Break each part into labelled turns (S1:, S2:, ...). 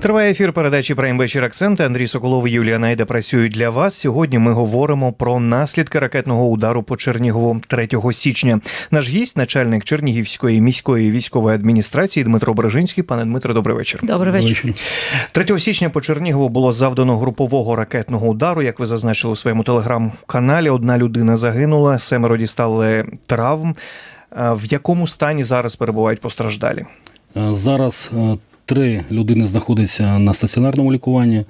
S1: Триває ефір передачі «Прайм вечір акценти. Андрій Соколов і Юлія Найда працюють для вас. Сьогодні ми говоримо про наслідки ракетного удару по Чернігову 3 січня. Наш гість, начальник Чернігівської міської військової адміністрації Дмитро Брежинський. Пане Дмитро, добрий вечір.
S2: Добрий вечір.
S1: 3 січня по Чернігову було завдано групового ракетного удару. Як ви зазначили у своєму телеграм-каналі, одна людина загинула, семеро дістали травм. В якому стані зараз перебувають постраждалі?
S3: Е, Зараз е, три людини знаходяться на стаціонарному лікуванні,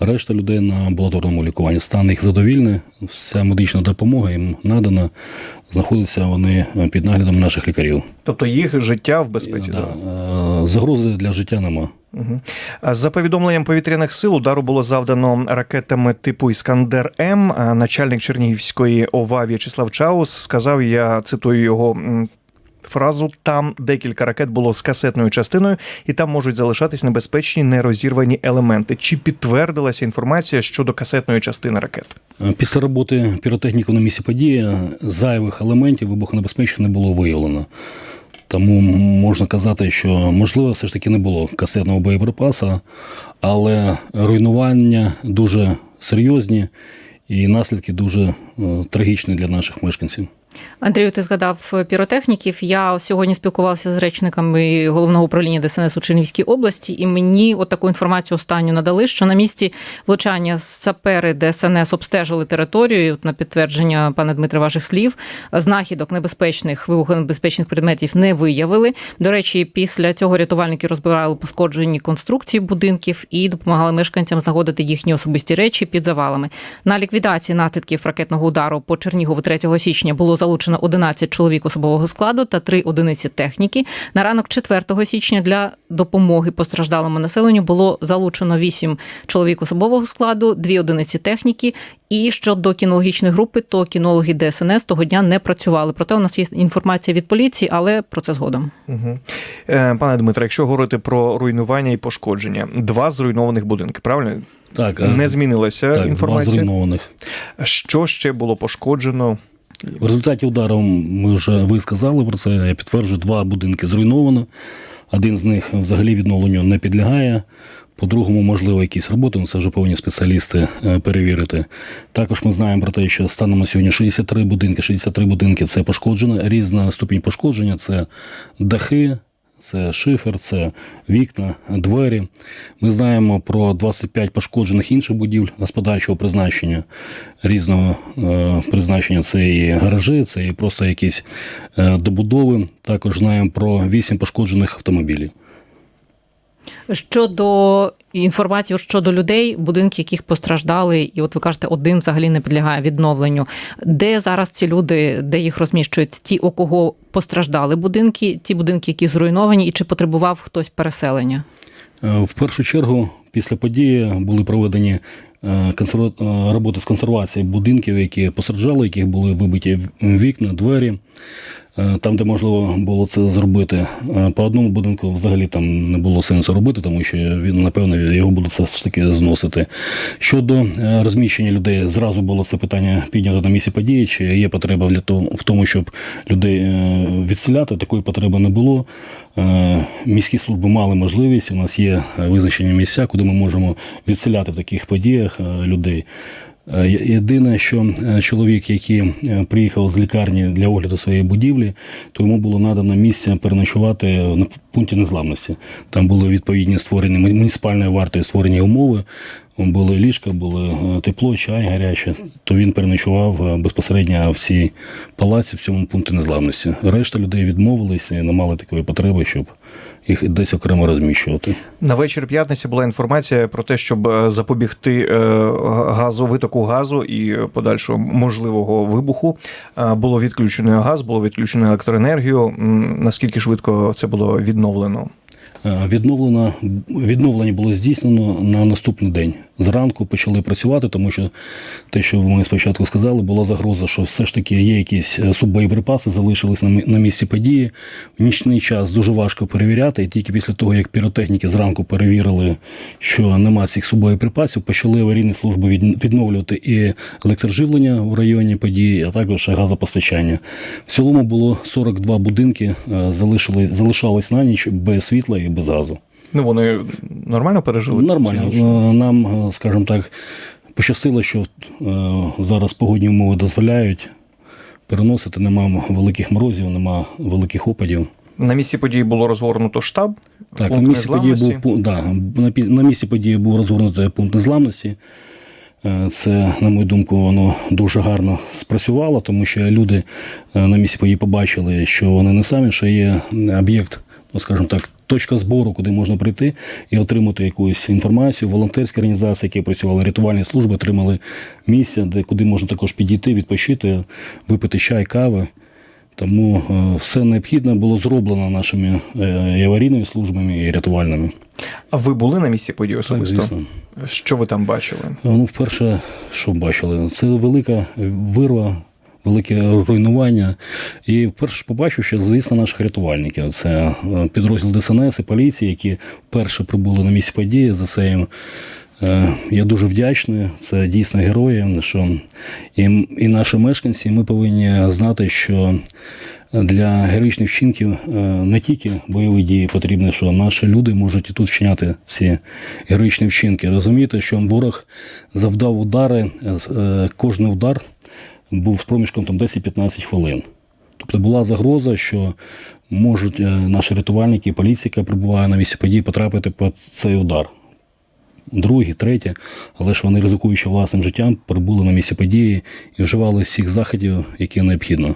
S3: решта людей на амбулаторному лікуванні. Стан їх задовільний, вся медична допомога їм надана. Знаходяться вони е, під наглядом наших лікарів.
S1: Тобто їх життя в безпеці
S3: Да,
S1: зараз.
S3: е, Загрози для життя нема.
S1: Угу. За повідомленням повітряних сил, удару було завдано ракетами типу Іскандер М. А Начальник Чернігівської ОВА В'ячеслав Чаус сказав: я цитую його. Фразу там декілька ракет було з касетною частиною, і там можуть залишатись небезпечні нерозірвані елементи. Чи підтвердилася інформація щодо касетної частини ракет?
S3: Е, Після роботи піротехніку на місці події зайвих елементів вибухонебезпечних не було виявлено. Тому можна казати, що можливо все ж таки не було касетного боєприпаса, але руйнування дуже серйозні і наслідки дуже е, трагічні для наших мешканців.
S2: Андрію, ти згадав піротехніків. Я сьогодні спілкувалася з речниками головного управління ДСНС у Чернівській області, і мені от таку інформацію останню надали, що на місці влучання сапери ДСНС обстежили територію. От на підтвердження, пане Дмитре, ваших слів, знахідок небезпечних вибухонебезпечних предметів не виявили. До речі, після цього рятувальники розбирали пошкоджені конструкції будинків і допомагали мешканцям знаходити їхні особисті речі під завалами. На ліквідації наслідків ракетного удару по Чернігову 3 січня було залучено 11 чоловік особового складу та 3 одиниці техніки. На ранок 4 січня для допомоги постраждалому населенню було залучено 8 чоловік особового складу, 2 одиниці техніки. І щодо кінологічної групи, то кінологи ДСНС того дня не працювали. Проте у нас є інформація від поліції, але про це згодом.
S1: Угу. Пане Дмитре, якщо говорити про руйнування і пошкодження, два зруйнованих будинки, правильно?
S3: Так,
S1: Не змінилася
S3: так, два
S1: інформація.
S3: зруйнованих.
S1: Що ще було пошкоджено?
S3: В результаті удару ми вже ви сказали про це. Я підтверджую, два будинки зруйновано. Один з них взагалі відновленню не підлягає. По-другому, можливо, якісь роботи, ну, це вже повинні спеціалісти е, перевірити. Також ми знаємо про те, що станом на сьогодні 63 будинки, 63 будинки це пошкоджено. Різна ступінь пошкодження це дахи, це шифер, це вікна, двері. Ми знаємо про 25 пошкоджених інших будівель господарчого призначення, різного е, призначення. Це і гаражі, це і просто якісь е, добудови. Також знаємо про 8 пошкоджених автомобілів.
S2: Щодо інформації щодо людей, будинки, яких постраждали, і от ви кажете, один взагалі не підлягає відновленню. Де зараз ці люди, де їх розміщують? Ті, у кого постраждали будинки, ті будинки, які зруйновані, і чи потребував хтось переселення?
S3: Е, В першу чергу, після події були проведені е, консерва- е, роботи з консервації будинків, які постраждали, яких були вибиті вікна, двері. Е, Там, де можливо було це зробити, Е, по одному будинку взагалі там не було сенсу робити, тому що він, напевно, його будуть все ж таки зносити. Щодо е, розміщення людей, зразу було це питання піднято на місці події, чи є потреба в тому, щоб людей відселяти. Такої потреби не було. Міські служби мали можливість. У нас є визначені місця, куди ми можемо відселяти в таких подіях людей. Е, Єдине, що е, чоловік, який е, приїхав з лікарні для огляду своєї будівлі, то йому було надано місце переночувати на пункті незламності. Там були відповідні створені муніципальною вартою створені умови. Були ліжка, було е, тепло, чай гаряче. То він переночував е, безпосередньо в цій палаці, в цьому пункті незламності. Решта людей відмовилися і не мали такої потреби, щоб їх десь окремо розміщувати.
S1: На вечір п'ятниці була інформація про те, щоб е, запобігти газу, витоку газу і подальшого можливого вибуху. Було відключено газ, було відключено електроенергію. Наскільки швидко це було відновлено?
S3: Е, Відновлено, відновлення було здійснено на наступний день. Зранку почали працювати, тому що те, що ми спочатку сказали, була загроза, що все ж таки є якісь е, суббоєприпаси, залишились на місці події. В нічний час дуже важко перевіряти, і тільки після того, як піротехніки зранку перевірили, що нема цих суббоєприпасів, почали аварійні служби від- відновлювати і електроживлення в районі події, а також газопостачання. В цілому було 42 будинки, е, залишили, залишались на ніч без світла і без газу.
S1: Ну, вони нормально пережили?
S3: Нормально. Нам, е, скажімо так, пощастило, що е, зараз погодні умови дозволяють переносити. Нема великих морозів, нема великих опадів.
S1: На місці події було розгорнуто штаб.
S3: Так, на місці, події був, да, на, місці події був розгорнутий пункт незламності. Е, Це, на мою думку, воно дуже гарно спрацювало, тому що люди на місці події побачили, що вони не самі, що є об'єкт, ну скажімо так, точка збору, куди можна прийти і отримати якусь інформацію. Волонтерські організації, які працювали, рятувальні служби, отримали місця, де куди можна також підійти, відпочити, випити чай, кави. Тому е, все необхідне було зроблено нашими е, і аварійними службами і рятувальними.
S1: А ви були на місці події
S3: Так,
S1: особисто?
S3: звісно.
S1: Що ви там бачили?
S3: Ну, вперше, що бачили, це велика вирва, велике руйнування. І вперше побачив, що, звісно, наших рятувальників. Це е, підрозділ ДСНС і поліції, які вперше прибули на місці події. За це їм е, я дуже вдячний. Це дійсно герої. Що і, і наші мешканці ми повинні знати, що для героїчних вчинків е, не тільки бойові дії потрібні, що наші люди можуть і тут вчиняти ці героїчні вчинки. Розумієте, що ворог завдав удари, кожен удар був з проміжком там 10-15 хвилин. Тобто була загроза, що можуть е, наші рятувальники, поліція, яка прибуває на місці події, потрапити під цей удар. Другі, третє, але ж вони, ризикуючи власним життям, прибули на місце події і вживали всіх заходів, які необхідно.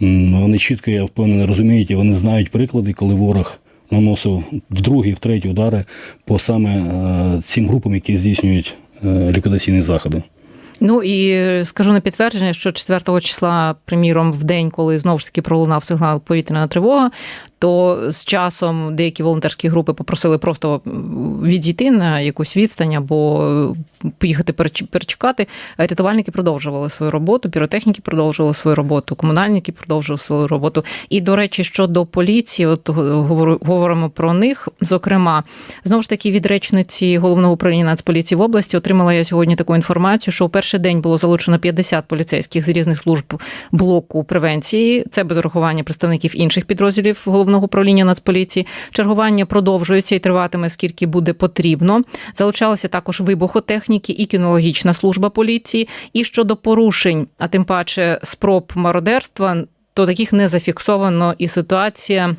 S3: Вони чітко, я впевнений, розуміють, і вони знають приклади, коли ворог наносив в другі, в треті удари по саме е, цим групам, які здійснюють е, ліквідаційні заходи.
S2: Ну і скажу на підтвердження, що 4 числа, приміром, в день, коли знову ж таки пролунав сигнал повітряна тривога, то з часом деякі волонтерські групи попросили просто відійти на якусь відстань або поїхати переч- перечекати. Рятувальники продовжували свою роботу, піротехніки продовжували свою роботу, комунальники продовжували свою роботу. І до речі, щодо поліції, от говоримо про них. Зокрема, знову ж таки від речниці головного управління Нацполіції в області отримала я сьогодні таку інформацію, що у перший день було залучено 50 поліцейських з різних служб блоку превенції. Це без урахування представників інших підрозділів головного управління Нацполіції. Чергування продовжується і триватиме скільки буде потрібно. Залучалися також вибухотехніки і кінологічна служба поліції. І щодо порушень, а тим паче спроб мародерства, то таких не зафіксовано, і ситуація.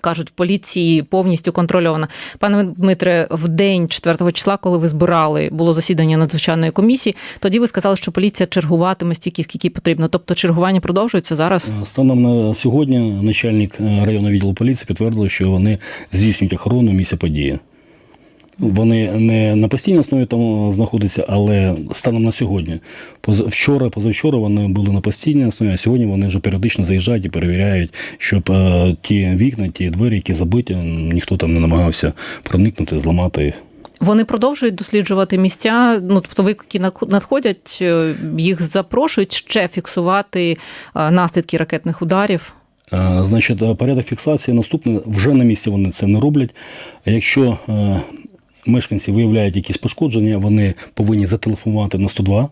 S2: Кажуть, в поліції повністю контрольована. Пане Дмитре, в день 4 числа, коли ви збирали, було засідання надзвичайної комісії. Тоді ви сказали, що поліція чергуватиме стільки, скільки потрібно. Тобто чергування продовжується зараз.
S3: Е, Станом на сьогодні начальник е, районного відділу поліції підтвердили, що вони здійснюють охорону місця події. Вони не на постійній основі там знаходяться, але станом на сьогодні. Вчора, позавчора вони були на постійній основі, а сьогодні вони вже періодично заїжджають і перевіряють, щоб е, ті вікна, ті двері, які забиті, ніхто там не намагався проникнути, зламати їх.
S2: Вони продовжують досліджувати місця. Ну тобто, виклики надходять, е, їх запрошують ще фіксувати е, наслідки ракетних ударів.
S3: Е, Значить, порядок фіксації наступний. Вже на місці вони це не роблять. Якщо мешканці виявляють якісь пошкодження, вони повинні зателефонувати на 102,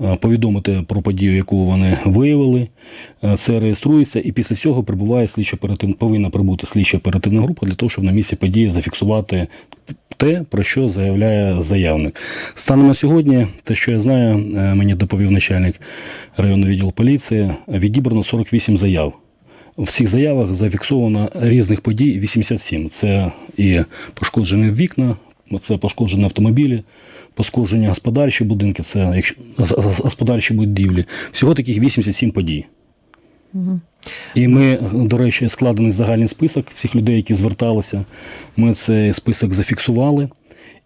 S3: е, повідомити про подію, яку вони виявили. Е, Це реєструється, і після цього прибуває слідчо повинна прибути слідчо оперативна група для того, щоб на місці події зафіксувати те, про що заявляє заявник. Станом на сьогодні, те, що я знаю, е, мені доповів начальник районного відділу поліції, відібрано 48 заяв. В цих заявах зафіксовано різних подій 87. Це і пошкоджені вікна, це пошкоджені автомобілі, пошкоджені господарчі будинки, це якщо господарчі будівлі. Всього таких 87 подій. І ми, до речі, складений загальний список всіх людей, які зверталися. Ми цей список зафіксували.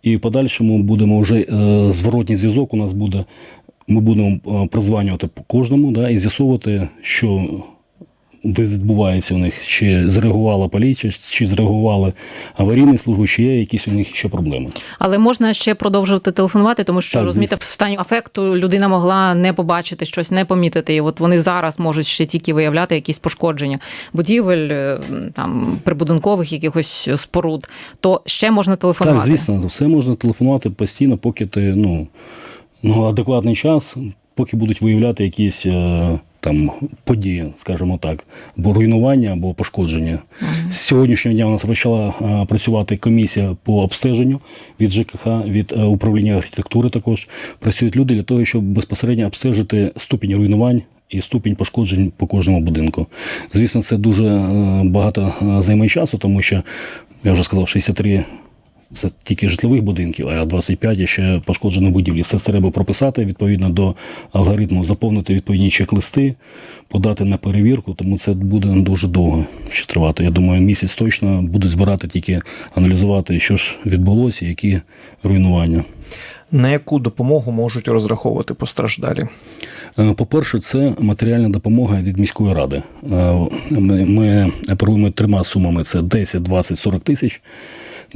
S3: І в подальшому будемо вже е, зворотній зв'язок. У нас буде. Ми будемо е, прозванювати по кожному да, і з'ясовувати, що відбувається у них, чи зреагувала поліція, чи зреагували аварійні служби, чи є якісь у них ще проблеми.
S2: Але можна ще продовжувати телефонувати, тому що
S3: Так,
S2: розумієте, в стані афекту людина могла не побачити щось, не помітити. І от вони зараз можуть ще тільки виявляти якісь пошкодження будівель, е, там прибудинкових якихось споруд. То ще можна телефонувати.
S3: Так, звісно, все можна телефонувати постійно, поки ти ну, ну, адекватний час, поки будуть виявляти якісь е, там події, скажімо так, або руйнування, або пошкодження. З сьогоднішнього дня у нас почала е, працювати комісія по обстеженню від ЖКХ, від е, управління архітектури також. Працюють люди для того, щоб безпосередньо обстежити ступінь руйнувань. І ступінь пошкоджень по кожному будинку. Звісно, це дуже е, багато е, займає часу, тому що я вже сказав, 63 це тільки житлових будинків, а 25 ще пошкоджені будівлі. Все це треба прописати відповідно до алгоритму, заповнити відповідні чек-листи, подати на перевірку, тому це буде дуже довго ще тривати. Я думаю, місяць точно будуть збирати тільки аналізувати, що ж відбулося, які руйнування.
S1: На яку допомогу можуть розраховувати постраждалі?
S3: Е, По-перше, це матеріальна допомога від міської ради. Е, Ми, ми оперуємо трьома сумами: це 10, 20, 40 тисяч.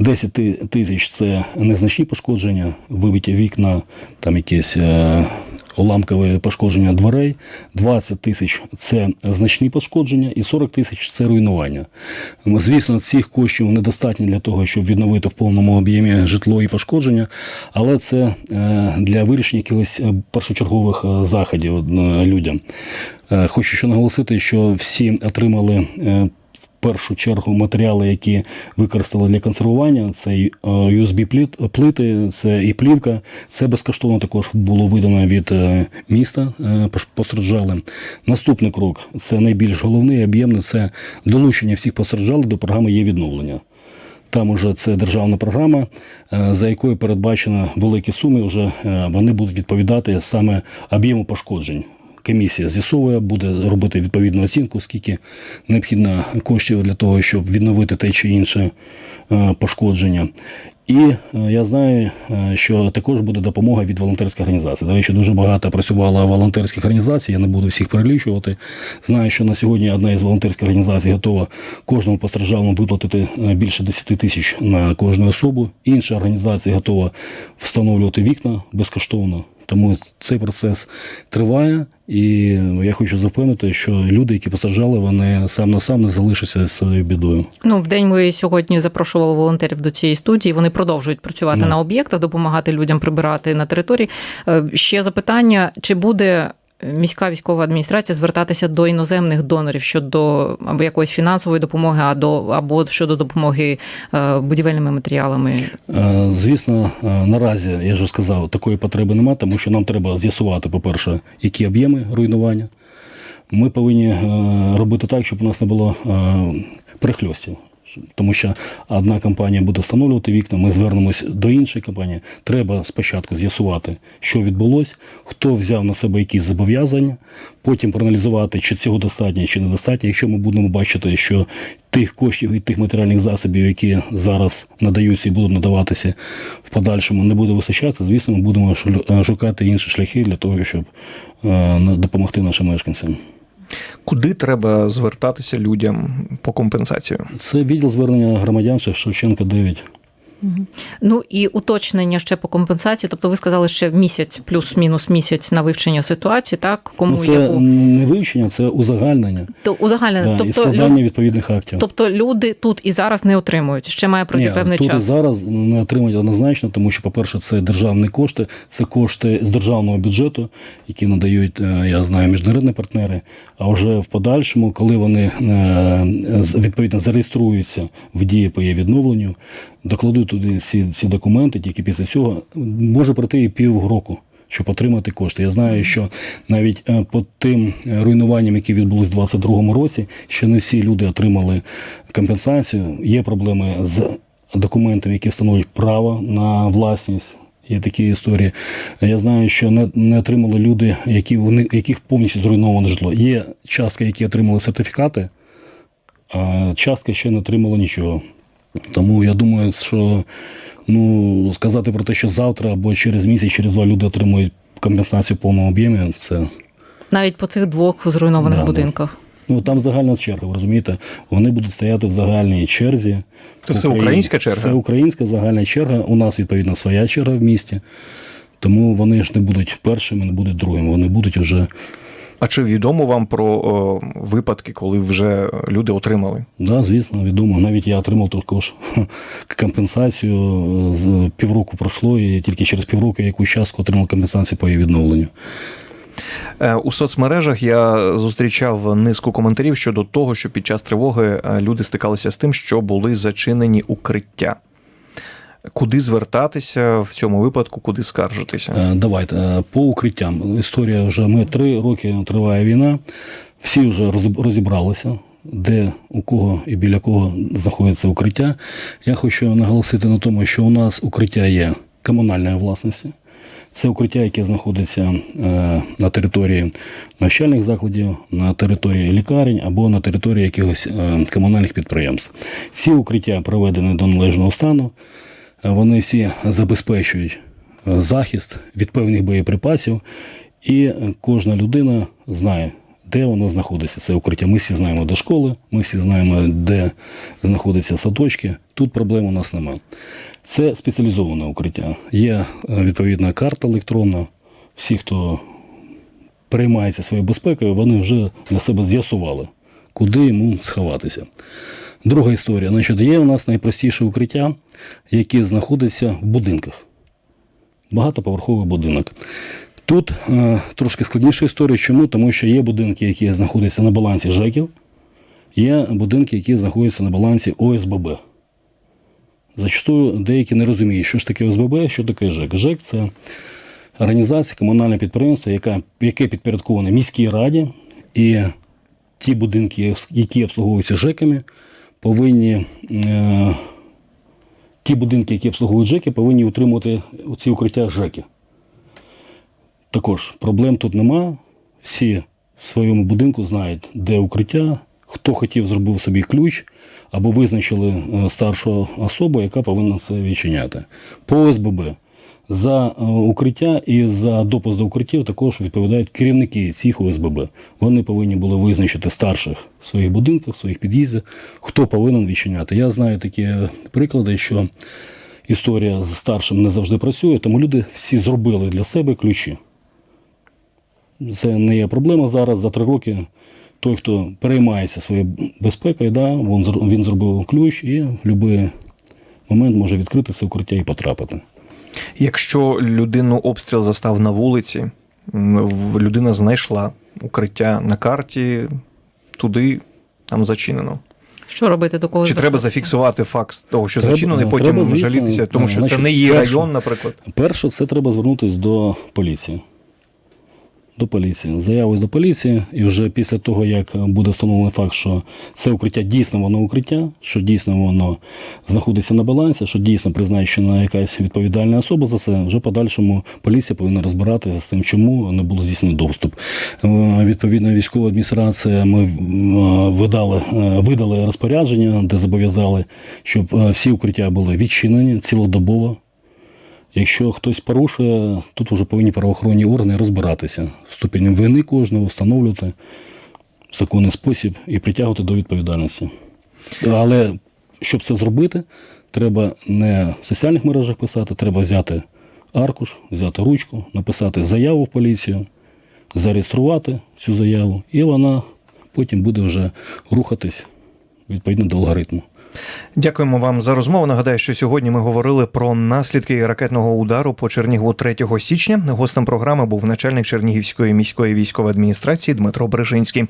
S3: 10 тисяч це незначні пошкодження, вибиті вікна, там якісь е, уламкове пошкодження дверей. 20 тисяч це значні пошкодження, і 40 тисяч це руйнування. Звісно, цих коштів недостатньо для того, щоб відновити в повному об'ємі житло і пошкодження, але це е, для вирішення якихось е, першочергових заходів людям. Хочу ще наголосити, що всі отримали. Е, першу чергу матеріали, які використали для консервування, це е, USB пліт- плити, це і плівка. Це безкоштовно також було видано від е, міста е, постраждалим. Наступний крок це найбільш головний об'ємний це долучення всіх постраждалих до програми є відновлення. Там уже це державна програма, е, за якою передбачено великі суми. Вже е, вони будуть відповідати саме об'єму пошкоджень. Комісія з'ясовує, буде робити відповідну оцінку, скільки необхідно коштів для того, щоб відновити те чи інше е, пошкодження. І е, я знаю, е, що також буде допомога від волонтерських організацій. До речі, дуже багато працювало волонтерських організацій. Я не буду всіх перелічувати. Знаю, що на сьогодні одна із волонтерських організацій готова кожному постраждалому виплатити більше 10 тисяч на кожну особу. Інша організація готова встановлювати вікна безкоштовно. Тому цей процес триває, і я хочу запевнити, що люди, які постраждали, вони сам на сам не залишаться з своєю бідою.
S2: Ну, в день ми сьогодні запрошували волонтерів до цієї студії. Вони продовжують працювати
S3: yeah.
S2: на об'єктах, допомагати людям прибирати на території. Е, Ще запитання: чи буде міська військова адміністрація звертатися до іноземних донорів щодо або якоїсь фінансової допомоги, а до або щодо допомоги е, будівельними матеріалами?
S3: Е, Звісно, е, наразі я вже сказав, такої потреби немає, тому що нам треба з'ясувати, по-перше, які об'єми руйнування. Ми повинні робити так, щоб у нас не було перехльостів. Тому що одна компанія буде встановлювати вікна, ми звернемось до іншої компанії. Треба спочатку з'ясувати, що відбулося, хто взяв на себе якісь зобов'язання, потім проаналізувати, чи цього достатньо, чи недостатньо. Якщо ми будемо бачити, що тих коштів і тих матеріальних засобів, які зараз надаються і будуть надаватися в подальшому, не буде вистачати, звісно, ми будемо шукати інші шляхи для того, щоб е, допомогти нашим мешканцям.
S1: Куди треба звертатися людям по компенсацію?
S3: Це відділ звернення громадян Шевченка 9.
S2: Ну і уточнення ще по компенсації. Тобто, ви сказали ще місяць, плюс-мінус місяць на вивчення ситуації, так кому
S3: Ну, це
S2: яку
S3: не вивчення, це узагальнення
S2: то узагальнення.
S3: да, і
S2: тобто,
S3: складання
S2: люд...
S3: відповідних актів.
S2: тобто люди тут і зараз не отримують. Ще має пройти
S3: Ні,
S2: певний
S3: тут і зараз не отримають однозначно, тому що, по-перше, це державні кошти, це кошти з державного бюджету, які надають, е, я знаю, міжнародні партнери. А вже в подальшому, коли вони е, відповідно зареєструються в дії по її відновленню, докладуть туди ці, ці документи, тільки після цього може пройти і півроку. Щоб отримати кошти. Я знаю, що навіть е, по тим руйнуванням, які відбулись у 2022 році, ще не всі люди отримали компенсацію. Є проблеми з документами, які встановлюють право на власність. Є такі історії. Я знаю, що не, не отримали люди, які вони, яких повністю зруйноване житло. Є частка, які отримали сертифікати, а частка ще не отримала нічого. Тому я думаю, що ну, сказати про те, що завтра або через місяць, через два люди отримують компенсацію в повному об'ємі, це
S2: Навіть по цих двох зруйнованих
S3: Да, да.
S2: будинках.
S3: ну там загальна черга, ви розумієте? Вони будуть стояти в загальній черзі.
S1: Це все українська черга?
S3: Це українська загальна черга. У нас, відповідно, своя черга в місті. Тому вони ж не будуть першими, не будуть другими. Вони будуть вже
S1: А чи відомо вам про о, випадки, коли вже люди отримали?
S3: Да, звісно, відомо. Навіть я отримав також компенсацію. З півроку пройшло, і тільки через півроку я якусь частку отримав компенсацію по її відновленню.
S1: Е, У соцмережах я зустрічав низку коментарів щодо того, що під час тривоги е, люди стикалися з тим, що були зачинені укриття. Куди звертатися в цьому випадку, куди скаржитися?
S3: Е, Давайте е, по укриттям. Історія вже ми три роки триває війна. Всі вже розібралися, де у кого і біля кого знаходиться укриття. Я хочу наголосити на тому, що у нас укриття є комунальної власності. Це укриття, яке знаходиться е, на території навчальних закладів, на території лікарень або на території якихось комунальних підприємств. Всі укриття приведені до належного стану. Вони всі забезпечують е, захист від певних боєприпасів, і кожна людина знає, де воно знаходиться. Це укриття. Ми всі знаємо, де школи, ми всі знаємо, де знаходяться садочки. Тут проблем у нас немає. Це спеціалізоване укриття. Є е, відповідна карта електронна. Всі, хто переймається своєю безпекою, вони вже для себе з'ясували, куди йому сховатися. Друга історія. Значить, є у нас найпростіше укриття, яке знаходиться в будинках. Багатоповерховий будинок. Тут е, трошки складніша історія. Чому? Тому що є будинки, які знаходяться на балансі ЖЕКів, є будинки, які знаходяться на балансі ОСББ. Зачастую деякі не розуміють, що ж таке ОСББ, що таке ЖЕК. ЖЕК це організація, комунальне підприємство, яка, яке підпорядковане міській раді, і ті будинки, які обслуговуються ЖЕКами, повинні. Е, ті будинки, які обслуговують ЖЕКи, повинні утримувати ці укриття ЖЕКи. Також проблем тут нема. Всі в своєму будинку знають, де укриття, хто хотів, зробив собі ключ, або визначили е, старшу особу, яка повинна це відчиняти. По ОСББ. За е, укриття і за допуск до укриттів також відповідають керівники цих ОСББ. Вони повинні були визначити старших в своїх будинках, в своїх під'їздах, хто повинен відчиняти. Я знаю такі приклади, що історія з старшим не завжди працює, тому люди всі зробили для себе ключі. Це не є проблема зараз. За три роки той, хто переймається своєю безпекою, да, він, зробив ключ і в будь-який момент може відкрити це укриття і потрапити.
S1: Якщо людину обстріл застав на вулиці, в- людина знайшла укриття на карті, туди там зачинено.
S2: Що робити до кого
S1: Чи треба зафіксувати факт того, що
S3: Треба-
S1: зачинено, і потім
S3: треба, звісно,
S1: жалітися, тому
S3: що
S1: що це не її район, наприклад.
S3: Перше, це треба звернутися до поліції. До поліції. Заяву до поліції, і вже після того, як буде встановлений факт, що це укриття дійсно воно укриття, що дійсно воно знаходиться на балансі, що дійсно призначена якась відповідальна особа за це, вже подальшому поліція повинна розбиратися з тим, чому не було здійснено доступ. Е, Відповідно, військова адміністрація ми е, видали, е, видали розпорядження, де зобов'язали, щоб всі укриття були відчинені цілодобово. Якщо хтось порушує, тут вже повинні правоохоронні органи розбиратися з ступенем вини кожного, встановлювати законний спосіб і притягувати до відповідальності. Але щоб це зробити, треба не в соціальних мережах писати, треба взяти аркуш, взяти ручку, написати заяву в поліцію, зареєструвати цю заяву, і вона потім буде вже рухатись відповідно до алгоритму.
S1: Дякуємо вам за розмову. Нагадаю, що сьогодні ми говорили про наслідки ракетного удару по Чернігу 3 січня. Гостем програми був начальник Чернігівської міської військової адміністрації Дмитро Брежинський.